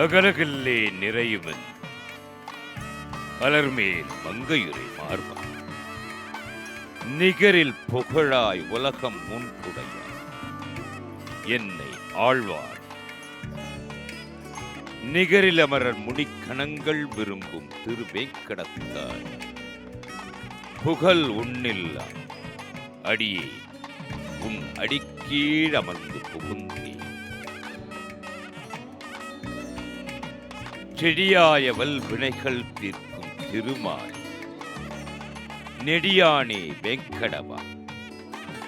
அகரகல்லே நிறையுவன். அலர்மேல் மங்கையுரை மார்பம் நிகரில் புகழாய் உலகம் முன்புடைய என்னை ஆழ்வார். நிகரில் அமரர் முடிக்கணங்கள் விரும்பும் திருவேக்கடத்தார் புகழ் உன்னில்லா அடியே உன் அடிக்கீழ் அமர்ந்து புகுந்தேன். செடியாயவல் வினைகள் தீர்க்கும் திருமால். நெடியானே வெங்கடவா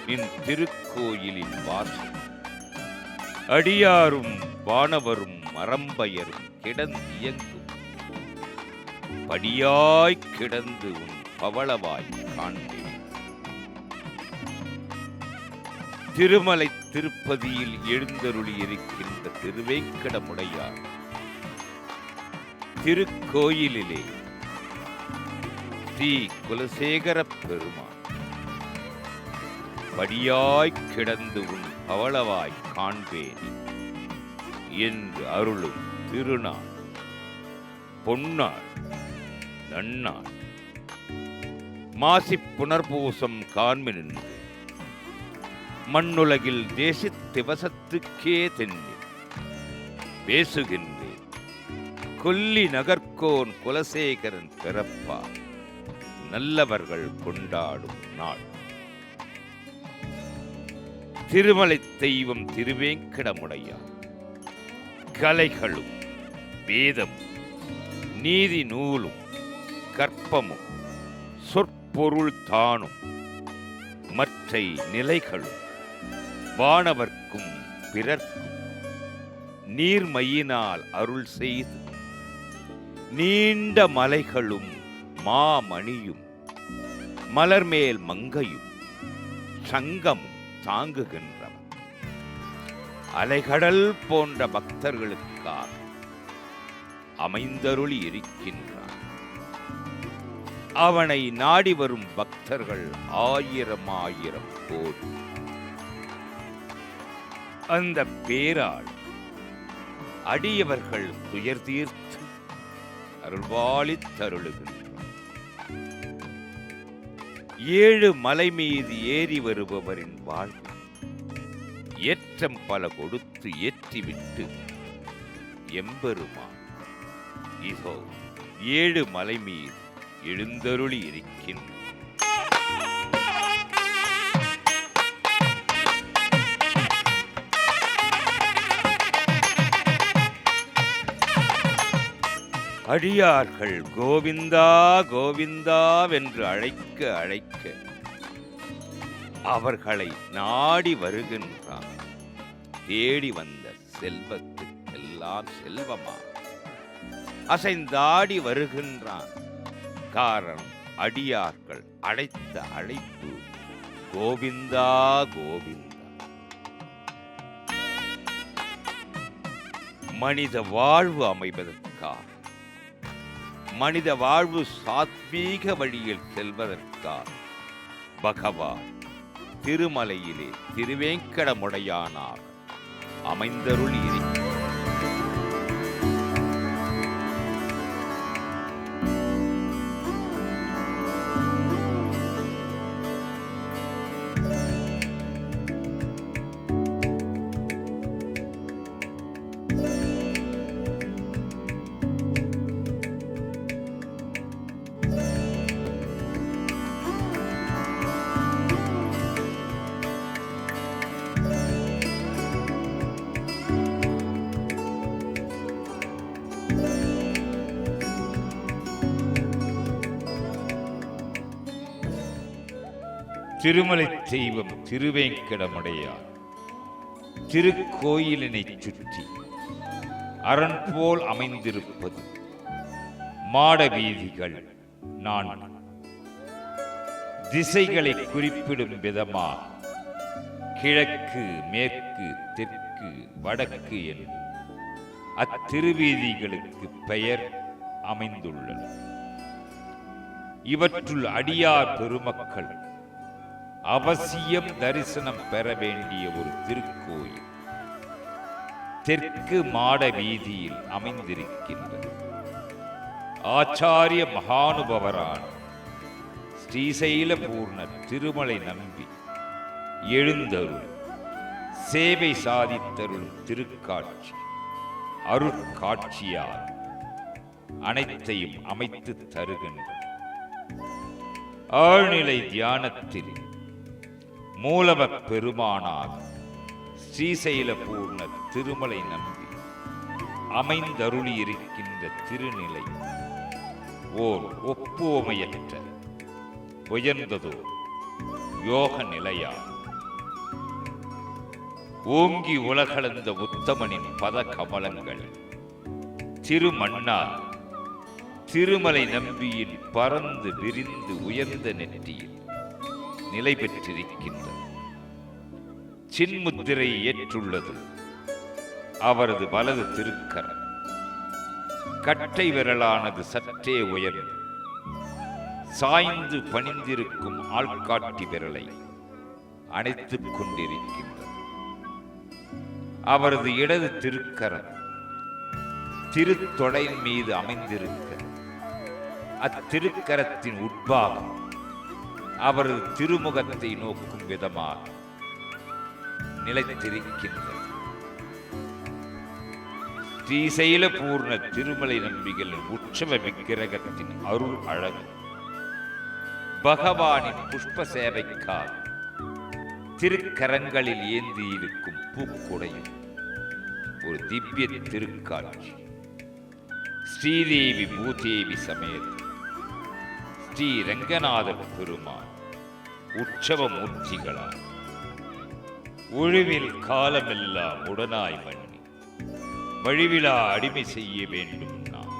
நின் திருக்கோயிலின் வாசல். அடியாரும் வானவரும் மரம்பயரும் கிடந்தியங்கும். படியாய் கிடந்து உன் பவளவாய் காண்பேன். திருமலை திருப்பதியில் எழுந்தருளி இருக்கின்ற திருவேங்கடமுடையார் திருக்கோயிலிலே. ஸ்ரீ குலசேகர பெருமான். படியாய் கிடந்து உன் பவளவாய் காண்பேன் என்று அருளும் திருநாள். பொன்னாள் நன்னாள். மாசி புனர்பூசம் காண்மினின்று. மண்ணுலகில் தேசித் திவசத்துக்கே தென்னி பேசுகின்ற கொல்லி நகர்கோன் குலசேகரன் பிறப்பா. நல்லவர்கள் கொண்டாடும் நாள். திருமலை தெய்வம் திருவேங்கடமுடையார் கலைகளும் வேதம் நீதி நூலும் கற்பமும் சொற்பொருள் தானும் மற்றை நிலைகளும் வானவர்க்கும் பிறர்க்கும் நீர்மையினால் அருள் செய்து நீண்ட மலைகளும் மாமணியும் மலர்மேல் மங்கையும் சங்கமும் தாங்குகின்றவன் அலைகடல் போன்ற பக்தர்களுக்காக அமைந்தருளி இருக்கின்றான் அவனை நாடி வரும் பக்தர்கள் ஆயிரம் ஆயிரம் கோடி. அந்த பேரால் அடியவர்கள் துயர் தீர்த்து அருள்வாளித் ஏழு மலை மீது ஏறி வருபவரின் வாழ்வு ஏற்றம் பல கொடுத்து ஏற்றிவிட்டு எம்பெருமான். இதோ ஏழு மலை மீது எழுந்தருளி இருக்கின்ற அடியார்கள் கோவிந்தா கோவிந்தாவென்று அழைக்க அழைக்க. அவர்களை நாடி வருகின்றான். தேடி வந்த செல்வத்துக்கெல்லாம் செல்வமா? அசைந்தாடி வருகின்றான். காரணம் அடியார்கள் அழைத்த அழைப்பு கோவிந்தா கோவிந்தா. மனித வாழ்வு அமைவதற்காக மனித வாழ்வு சாத்வீக வழியில் செல்வதற்காக. பகவான் திருமலையிலே திருவேங்கடமுடையானார் அமைந்தருள் இருக்கிறார் திருமலை தெய்வம் திருவேங்கடமுடையார். திருக்கோயிலினைச் சுற்றி அரண் போல் அமைந்திருப்பது மாட வீதிகள் நான்கு திசைகளை குறிப்பிடும் விதமாக கிழக்கு மேற்கு தெற்கு வடக்கு என்று அத்திருவீதிகளுக்கு பெயர் அமைந்துள்ளன இவற்றுள் அடியார் பெருமக்கள் அவசியம் தரிசனம் பெற வேண்டிய ஒரு திருக்கோயில். தெற்கு மாட வீதியில் அமைந்திருக்கின்றது. ஆச்சாரிய மகானுபவரான ஸ்ரீசைலபூர்ண திருமலை நம்பி எழுந்தருள் சேவை சாதித்தருள் திருக்காட்சி அருட்காட்சியால் அனைத்தையும் அமைத்து தருகின்ற ஆழ்நிலை தியானத்தில் மூலவ பெருமானார் ஸ்ரீசைல பூர்ண திருமலை நம்பி அமைந்தருளி இருக்கின்ற திருநிலை ஓர் ஒப்புவமையற்ற உயர்ந்ததோ யோக நிலையா ஓங்கி உலகளந்த உத்தமனின் பத கமலங்கள் திருமன்னார் திருமலை நம்பியின் பறந்து விரிந்து உயர்ந்த நெற்றியில் நிலை பெற்றிருக்கின்றது சின்முத்திரை ஏற்றுள்ளது அவரது வலது திருக்கரம் கட்டை விரலானது சற்றே உயர்ந்து சாய்ந்து பணிந்திருக்கும் ஆள்காட்டி விரலை அணைத்துக் கொண்டிருக்கின்றது. அவரது இடது திருக்கரம் திருத்தொடையின் மீது அமைந்திருக்க அத்திருக்கரத்தின் உட்பாகம் அவரது திருமுகத்தை நோக்கும் விதமாக நிலைத்திருக்கின்றது ஸ்ரீசைல பூர்ண திருமலை நம்பிகளின் உற்சவ விக்கிரகத்தின் அருள் அழகு. பகவானின் புஷ்ப சேவைக்காக திருக்கரங்களில் ஏந்தி இருக்கும் பூக்குடையும் ஒரு திவ்ய திருக்காட்சி. ஸ்ரீதேவி பூதேவி சமேதம் ஸ்ரீ ரங்கநாத பெருமான் உற்சவ மூர்த்திகளார் ஒழுவில் காலமெல்லாம் உடனாய் மண்ணி வழிவிழா அடிமை செய்ய வேண்டும் நாம்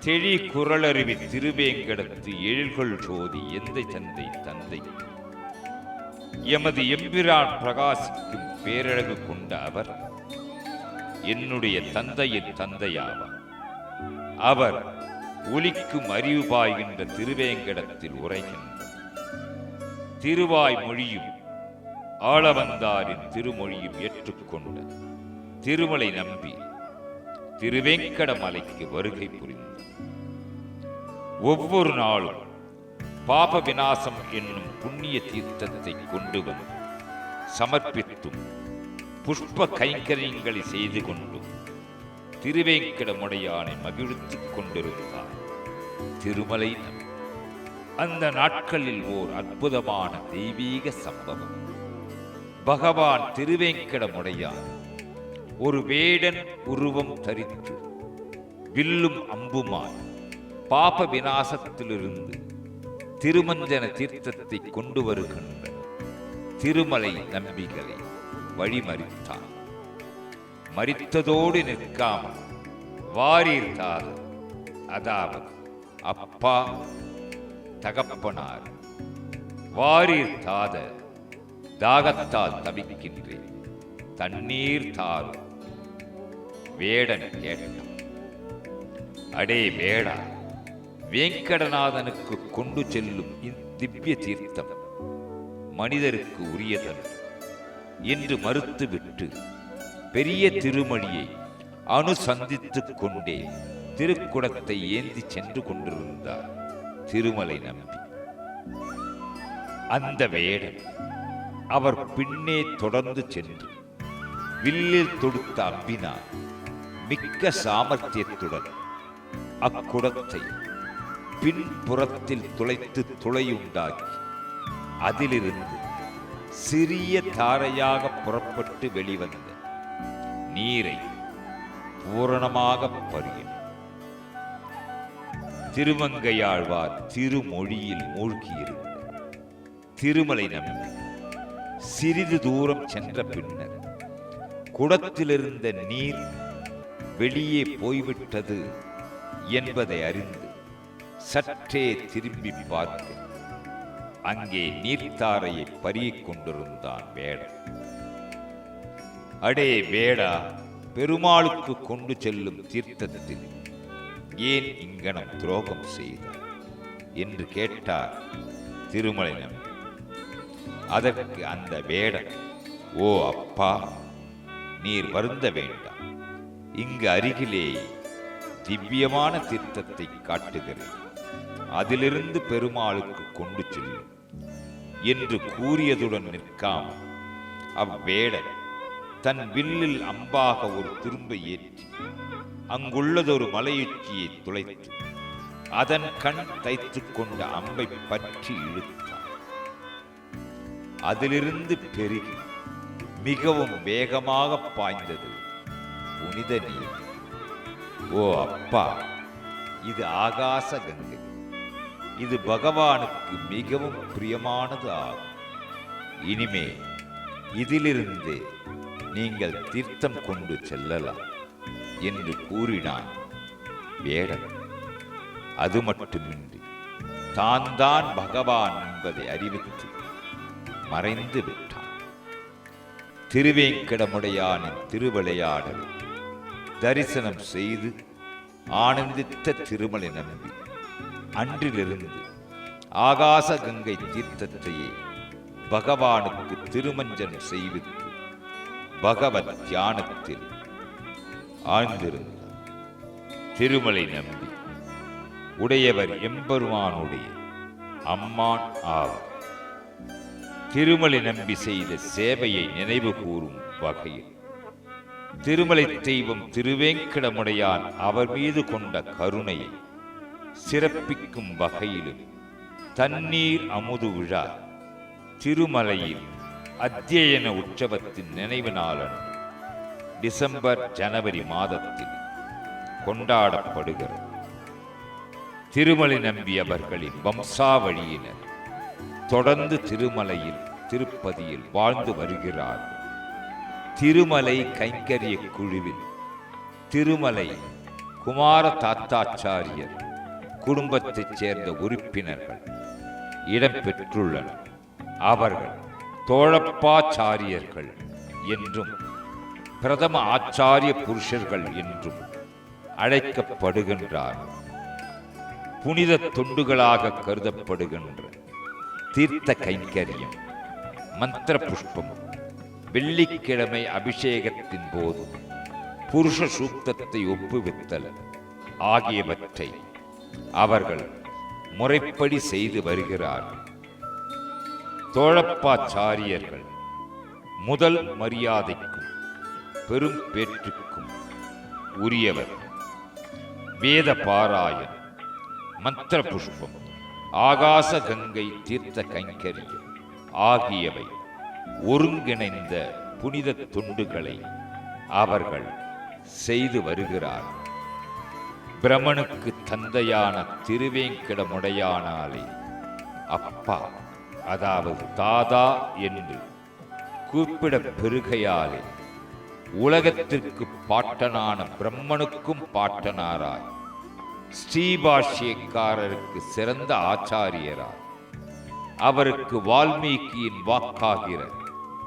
தெளி குரலருவி திருவேங்கடத்து எழில்கொள் ஜோதி எந்த தந்தை தந்தை. எமது எம்பிரான் பிரகாசிக்கும் பேரழகு கொண்ட அவர் என்னுடைய தந்தையின் தந்தையாவார். அவர் ஒலிக்கும் அறிவு பாய்கின்ற திருவேங்கடத்தில் உரைகின்ற திருவாய் மொழியும் ஆளவந்தாரின் திருமொழியும் ஏற்றுக்கொண்ட திருமலை நம்பி திருவேங்கட மலைக்கு வருகை புரிந்த ஒவ்வொரு நாளும் பாப விநாசம் என்னும் புண்ணிய தீர்த்தத்தை கொண்டு வந்து சமர்ப்பித்தும் புஷ்ப கைங்கரியங்களை செய்து கொண்டும் திருவேங்கடமுடையானை மகிழ்த்துக் கொண்டிருந்தார். திருமலை நம்பி அந்த நாட்களில் ஓர் அற்புதமான தெய்வீக சம்பவம். பகவான் திருவேங்கடமுடையார் ஒரு வேடன் உருவம் தரித்து வில்லும் அம்புமாய் பாப விநாசத்திலிருந்து திருமஞ்சன தீர்த்தத்தை கொண்டு வருகின்ற திருமலை நம்பிகளை வழிமறித்தான். மறித்ததோடு நிற்காமல் வாரீர் அதாவது அப்பா தகப்பனார் வாரீர் தாத தாகத்தால் தவிக்கின்றேன் தண்ணீர் தாரும் வேடன் கேட்டான் அடே வேடா வேங்கடநாதனுக்கு கொண்டு செல்லும் திவ்ய தீர்த்தம் மனிதருக்கு உரியதன் என்று மறுத்துவிட்டு பெரிய திருமணியை அனுசந்தித்துக் கொண்டே திருக்குடத்தை ஏந்தி சென்று கொண்டிருந்தார். திருமலை நம்பி. அந்த வேடன் அவர் பின்னே தொடர்ந்து சென்று வில்லில் தொடுத்த அம்பினார் மிக்க சாமர்த்தியத்துடன் அக்குடத்தை பின்புறத்தில் துளைத்து துளையுண்டாக்கி அதிலிருந்து சிறிய தாரையாக புறப்பட்டு வெளிவந்த நீரை பூரணமாக பருகின திருமங்கையாழ்வார் திருமொழியில் மூழ்கியிருந்த திருமலை நம்பி சிறிது தூரம் சென்ற பின்னர் குடத்திலிருந்த நீர் வெளியே போய்விட்டது என்பதை அறிந்து சற்றே திரும்பி பார்த்து அங்கே நீர்த்தாரையை பறியக் கொண்டிருந்தான் வேடம் அடே வேடா பெருமாளுக்கு கொண்டு செல்லும் தீர்த்தத்தில் ஏன் இங்கனம் துரோகம் செய்தார் என்று கேட்டார் திருமலை நம்பி அதற்கு அந்த வேடன் ஓ அப்பா நீர் வருந்த வேண்டாம். இங்கு அருகிலே திவ்யமான தீர்த்தத்தை காட்டுகிறேன். அதிலிருந்து பெருமாளுக்கு கொண்டு செல்லும் என்று கூறியதுடன் நிற்காமல் அவ்வேடன் தன் வில்லில் அம்பாக ஒரு திரும்ப ஏற்றி அங்குள்ளதொரு மலையுச்சியை துளைத்து அதன் கண் தைத்துக் கொண்ட அம்பை பற்றி இழுத்தான். அதிலிருந்து பெருகி மிகவும் வேகமாக பாய்ந்தது புனித நீர். ஓ அப்பா இது ஆகாச கங்கை. இது பகவானுக்கு மிகவும் பிரியமானது ஆகும். இனிமே இதிலிருந்து நீங்கள் தீர்த்தம் கொண்டு செல்லலாம். என்று கூறினான். வேடன் அது மட்டுமின்றி தான் தான் பகவான் என்பதை அறிவித்து மறைந்து விட்டான். திருவேங்கடமுடையானின் திருவிளையாடல் தரிசனம் செய்து ஆனந்தித்த திருமலை நம்பி அன்றிலிருந்து ஆகாச கங்கை தீர்த்தத்தையே பகவானுக்கு திருமஞ்சனம் செய்வித்து பகவத் தியானத்தில் ஆழ்ந்திருந்தார். திருமலை நம்பி. உடையவர் எம்பெருமானுடைய அம்மான் ஆவார். திருமலை நம்பி செய்த சேவையை நினைவு கூறும் வகையில் திருமலை தெய்வம் திருவேங்கடமுடையான் அவர் மீது கொண்ட கருணையை சிறப்பிக்கும் வகையிலும் தண்ணீர் அமுது விழா திருமலையில் அத்தியன உற்சவத்தின் நினைவு நாளன்று டிசம்பர் ஜனவரி மாதத்தில் கொண்டாடப்படுகிறது. திருமலை நம்பி அவர்களின் வம்சாவழியினர் தொடர்ந்து திருமலையில் திருப்பதியில் வாழ்ந்து வருகிறார். திருமலை கைங்கரிய குழுவில் திருமலை குமார தாத்தாச்சாரியர் குடும்பத்தைச் சேர்ந்த உறுப்பினர்கள் இடம்பெற்றுள்ளனர். அவர்கள் தோழப்பாச்சாரியர்கள் என்றும் பிரதம ஆச்சாரிய புருஷர்கள் என்றும் அழைக்கப்படுகின்றார். புனித தொண்டுகளாக கருதப்படுகின்ற தீர்த்த கைங்கரியம் மந்திர புஷ்பம் வெள்ளிக்கிழமை அபிஷேகத்தின் போது புருஷ சூக்தத்தை ஒப்புவித்தல் ஆகியவற்றை அவர்கள் முறைப்படி செய்து வருகிறார்கள் தோழப்பாச்சாரியர்கள் முதல் மரியாதைக்கு பெரும் பேற்றுக்கும் உரியவர். வேத பாராயண் மந்திர புஷ்பம் ஆகாச கங்கை தீர்த்த கைங்கரியம் ஆகியவை ஒருங்கிணைந்த புனித தொண்டுகளை அவர்கள் செய்து வருகிறார். பிரமனுக்கு தந்தையான திருவேங்கடமுடையானாலே அப்பா அதாவது தாதா என்று கூப்பிடப் பெருகையாலே உலகத்திற்கு பாட்டனான பிரம்மனுக்கும் பாட்டனாராய். ஸ்ரீபாஷ்யக்காரருக்கு சிறந்த ஆச்சாரியராய். அவருக்கு வால்மீகியின் வாக்காகிற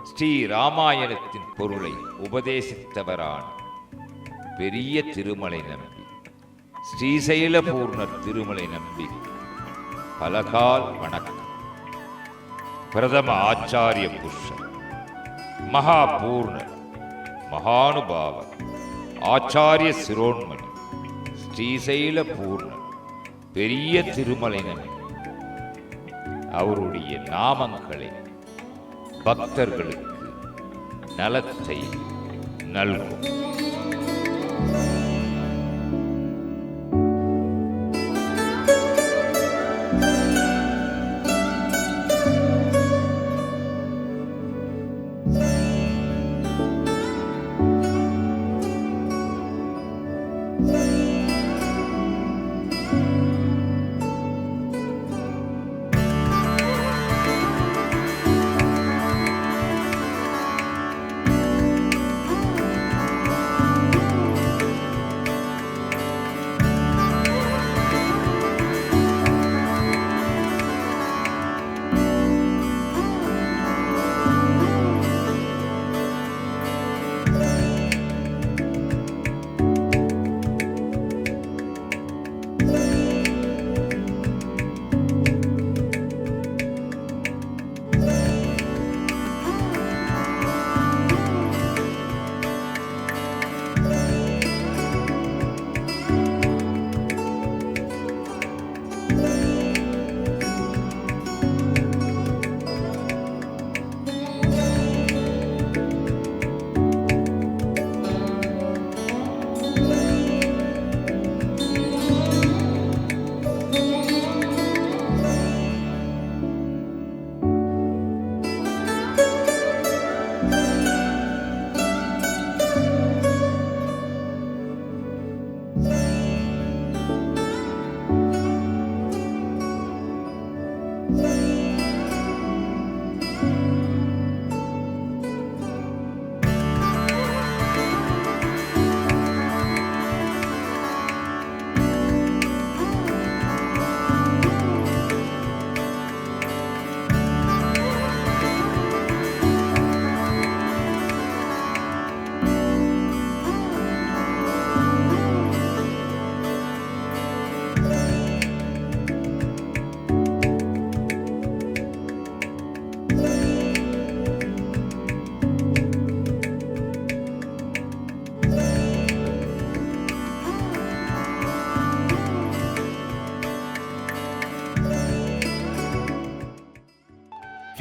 ஸ்ரீ ராமாயணத்தின் பொருளை உபதேசித்தவரான பெரிய திருமலை நம்பி ஸ்ரீசைலபூர்ணர் திருமலை நம்பி பலகால் வணக்கம். பிரதம ஆச்சாரிய புருஷர் மகாபூர்ணர் மகானுபாவர் ஆச்சாரிய சிரோன்மணி ஸ்ரீசைல பூர்ணன் பெரிய திருமலைனன் அவருடைய நாமங்களை பக்தர்களுக்கு நலத்தை நல்கும்.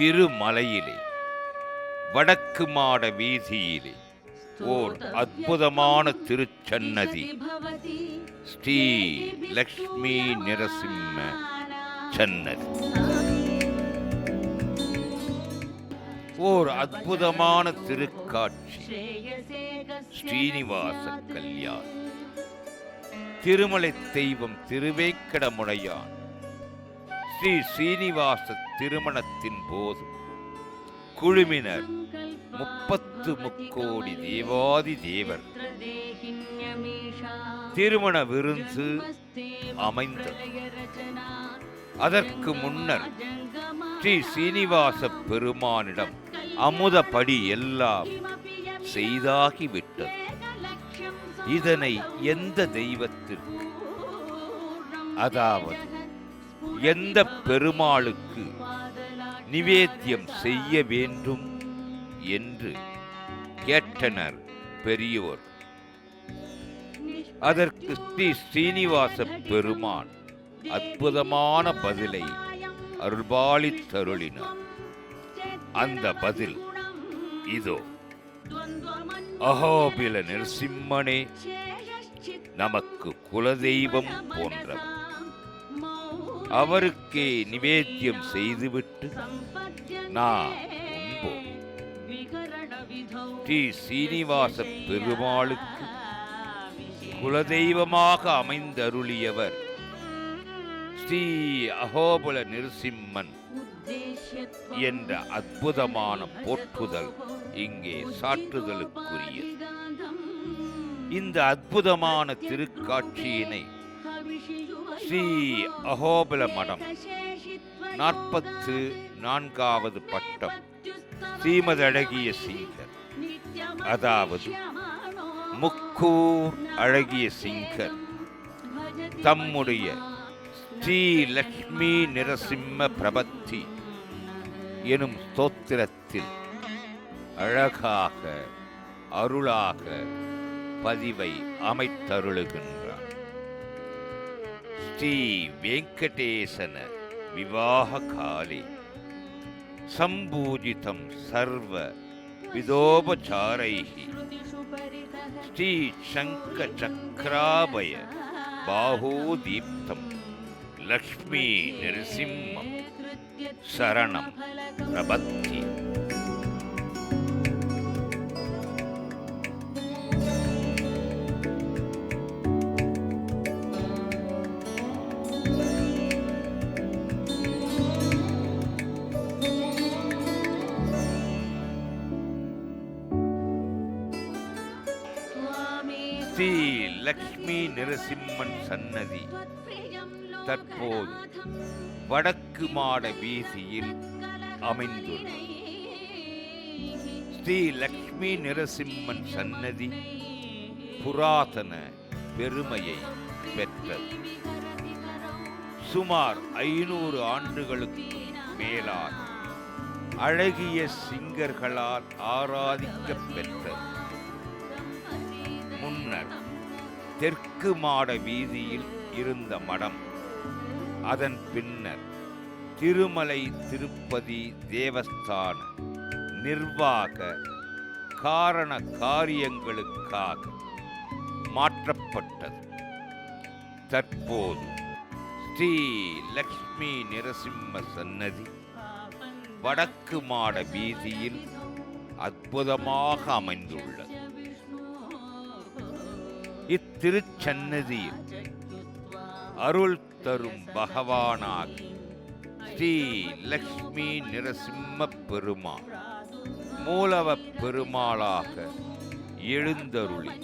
திருமலையிலே வடக்கு மாட வீதியிலே ஓர் அற்புதமான திருச்சன்னதி. ஸ்ரீ லக்ஷ்மி நிரசிம்ம சன்னதி. ஓர் அற்புதமான திருக்காட்சி. ஸ்ரீனிவாச கல்யாணம் திருமலை தெய்வம் திருவேக்கடமுடையான் ஸ்ரீ ஸ்ரீனிவாச திருமணத்தின் போது குழுமினர் முப்பத்து முக்கோடி தேவாதி தேவர் திருமண விருந்து அமைந்தது. அதற்கு முன்னர் ஸ்ரீ சீனிவாச பெருமானிடம் அமுதப்படி எல்லாம் செய்தாகிவிட்டது. இதனை எந்த தெய்வத்திற்கு? அதாவது எந்த பெருமாளுக்கு நிவேத்தியம் செய்ய வேண்டும் என்று கேட்டனர் பெரியோர். அதற்கு ஸ்ரீ ஸ்ரீனிவாச பெருமான் அற்புதமான பதிலை அருள்பாலித்தருளினார். அந்த பதில் இதோ. அகோபில நரசிம்மனே நமக்கு குலதெய்வம் போன்றவர். அவருக்கே நிவேத்தியம் செய்துவிட்டு நான் உண்போம் ஸ்ரீ சீனிவாச பெருமாளுக்கு குலதெய்வமாக அமைந்தருளியவர் ஸ்ரீ அகோபல நிருசிம்மன் என்ற அற்புதமான போற்றுதல் இங்கே சாற்றுதலுக்குரியது. இந்த அற்புதமான திருக்காட்சியினை ஸ்ரீ அகோபல மடம். நாற்பத்து நான்காவது பட்டம். ஸ்ரீமதழகிய சிங்கர். அதாவது முக்கூர் அழகிய சிங்கர். தம்முடைய ஸ்ரீ லக்ஷ்மி நிரசிம்ம பிரபத்தி எனும் ஸ்தோத்திரத்தில் அழகாக அருளாக பதிவை அமைத்தருளுகின்ற ஸ்ரீ வெங்கடேசன விவாக காலே சம்பூஜிதம் சர்வ விதோபச்சாரைஹி. ஸ்ரீ சங்க சக்கராபய பாகோதீப்தம் லக்ஷ்மி நரசிம்மம் சரணம் ஸ்ரீ லக்ஷ்மி நரசிம்மன் சன்னதி. தற்போது வடக்கு மாட வீதியில் அமைந்துள்ளது. ஸ்ரீ லக்ஷ்மி நரசிம்மன் சன்னதி புராதன பெருமையை பெற்றது. சுமார் ஐநூறு ஆண்டுகளுக்கு மேலாக அழகிய சிங்கர்களால் ஆராதிக்கப் தெற்கு மாட வீதியில் இருந்த மடம். அதன் பின்னர் திருமலை திருப்பதி தேவஸ்தான நிர்வாக காரண காரியங்களுக்காக மாற்றப்பட்டது. தற்போது ஸ்ரீ லக்ஷ்மி நிரசிம்ம சன்னதி வடக்கு மாட வீதியில் அற்புதமாக அமைந்துள்ளது. இத்திருச்சன்னதியில் அருள் தரும் பகவானாக ஸ்ரீ லக்ஷ்மி நிரசிம்ம பெருமாள் மூலவ பெருமாளாக எழுந்தருளி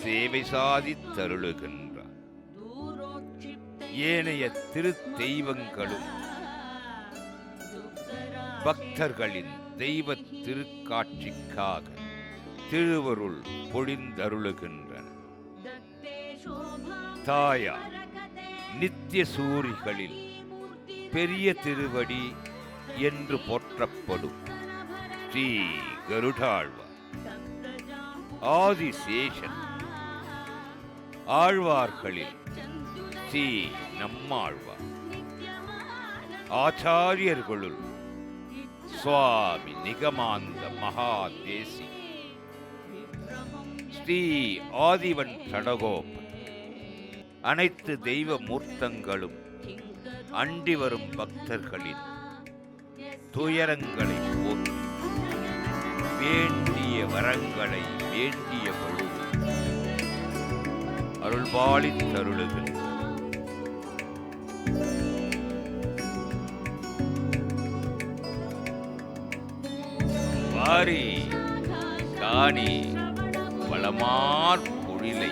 சேவை சாதித்தருளுகின்றார் ஏனைய திரு தெய்வங்களும் பக்தர்களின் தெய்வ திருக்காட்சிக்காக திருவருள் பொழிந்தருளுகின்றன. தாயா நித்திய சூரிகளில் பெரிய திருவடி என்று போற்றப்படும் ஸ்ரீ கருடாழ்வார். ஆதிசேஷன் ஆழ்வார்களில் ஸ்ரீ நம்மாழ்வார். ஆச்சாரியர்களுள் சுவாமி நிகமாந்த மகாதேசி ஸ்ரீ ஆதிவன் சடகோம் அனைத்து தெய்வ மூர்த்தங்களும் அண்டி வரும் பக்தர்களின் துயரங்களை போக்கி வேண்டிய வரங்களை வேண்டிய பொழுது அருள்பாலித் தருளுகின்றன வாரி காணி வளமார் பொழிலை